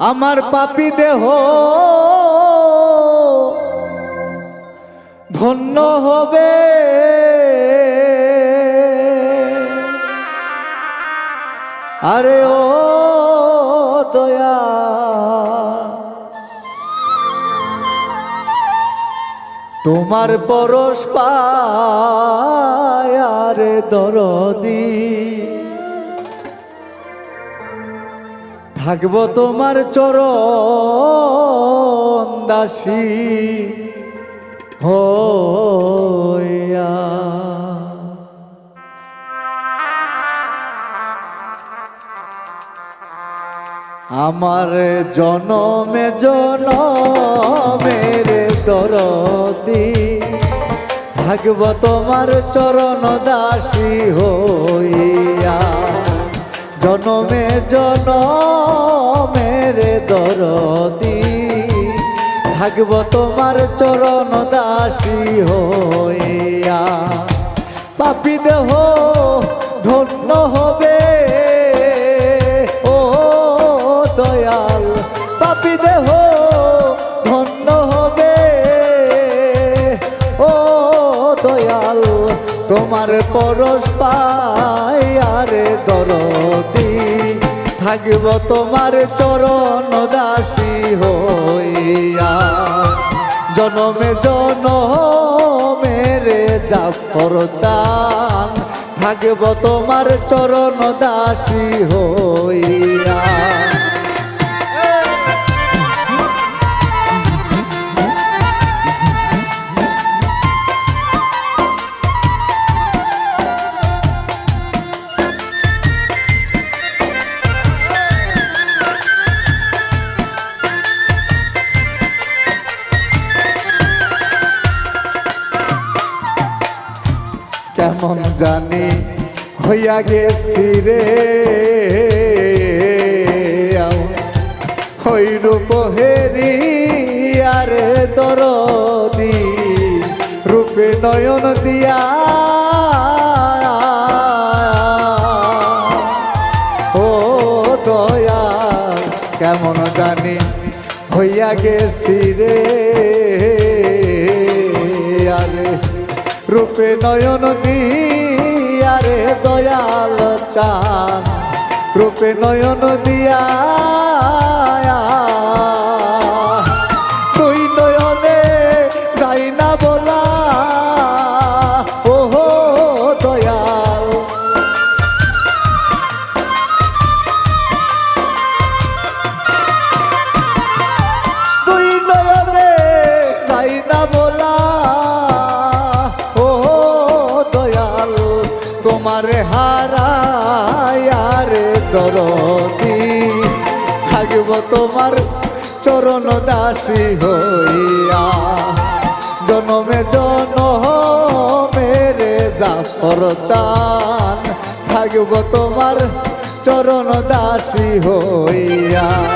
আমার পাপি দেহ। ধন্য হবে। আরে ও দয়া তোমার পরশ পায় আরে দরদি। থাকব তোমার চরণ দাসী হইয়া। আমার জনমে জনমের দরদি থাকব তোমার চরণ দাসী হইয়া। জনমে জনমের দরদি থাকব তোমার চরণ দাসী হইয়া। পাপি দেহ ধন্য হবে তোমার পরশ পাই, আরে দরদি। থাকব তোমার চরণ দাসী হইয়া। জনমে জনমেরে জাফর চান। থাকব তোমার চরণ দাসী হইয়া। কেমন জানি, হইয়া গেছি রে। হইরূপ হেরি, আরে দরদি, রূপে নয়ন দিয়া। ও দয়া, কেমন জানি, হইয়া গেছি রে। আরে রূপে নয়ন দিয়ারে দয়াল চান। রূপে নয়ন দিয়া তোমার হারায়ারে দরদি। থাকব তোমার চরণ দাসী হইয়া। জনমে জনমেরে জাফর চান। থাকব তোমার চরণ দাসী হইয়া।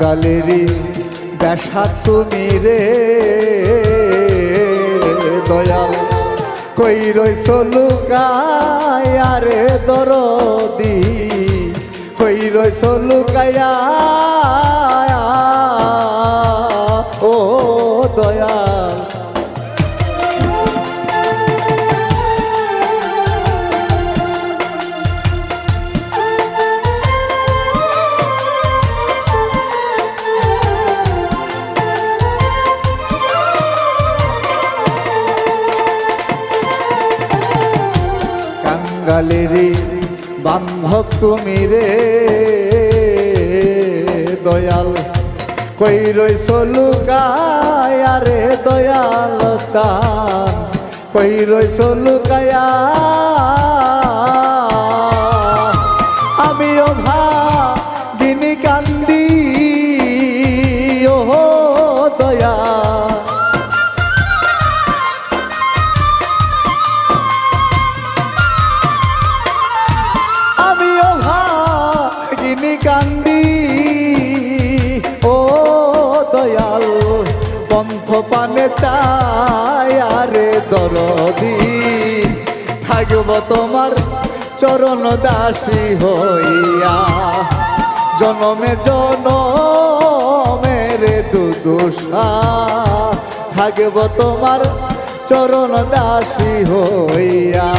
কাঙ্গালেরই ব্যাসা তুমি রে। দয়াল কই রইছ লুকায়া রে দরদি? কই রইছ লুকায়া কাঙ্গালেরই বান্ধব তুমি রে। দয়াল, কই রই সলু গায়া রে দয়াল চা। কই রই সলু আমিও পানে চাই, আরে দরদি। থাকব তোমার চরণ দাসী হইয়া। জনমে জনমের দুদুষা থাকব তোমার চরণ দাসী হইয়া।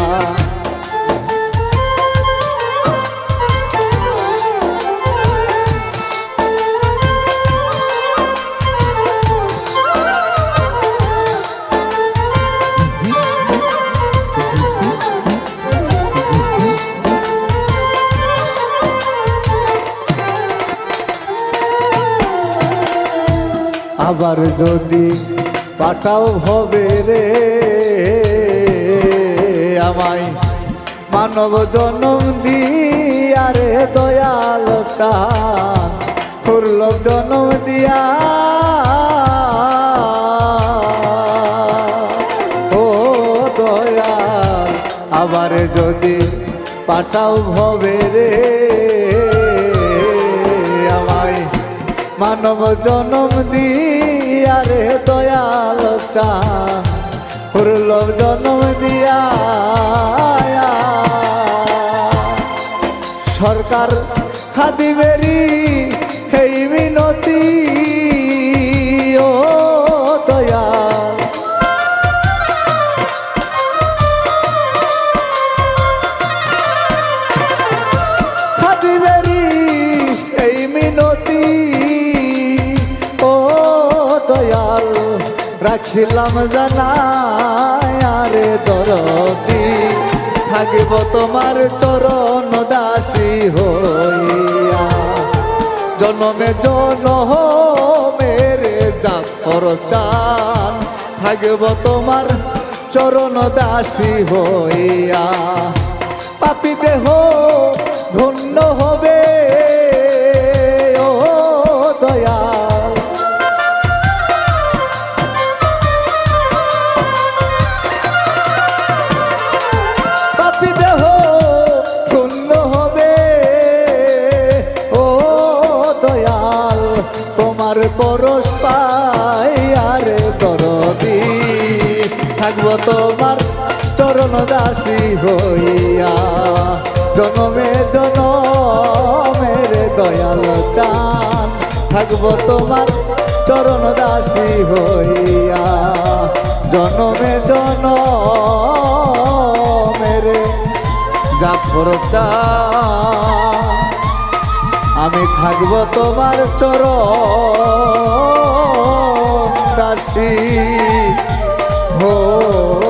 আবার যদি পাঠাও হবে রে আমায় মানব জনম দিয়া রে দয়াল চান দুর্লভ জনম দিয়া। ও দয়াল, আবার যদি পাঠাও ভবে রে মানব জনম দিয়া রে দয়াল চা। জনম দিয়া সরকার খাদিবেরি রাখিলাম জানায় আরে দরদি, থাকিব তোমার চরণ দাসী হইয়া। জনমে জনমের জাফর চান, থাকিব তোমার চরণ দাসী হইয়া। পাপি দেহ তোমার চরণ দাসী হইয়া। জনমে জনমের দয়াল চান। থাকব তোমার চরণ দাসী হইয়া। জনমে জনমের জাফর চান। আমি থাকব তোমার চরণ দাসী। हो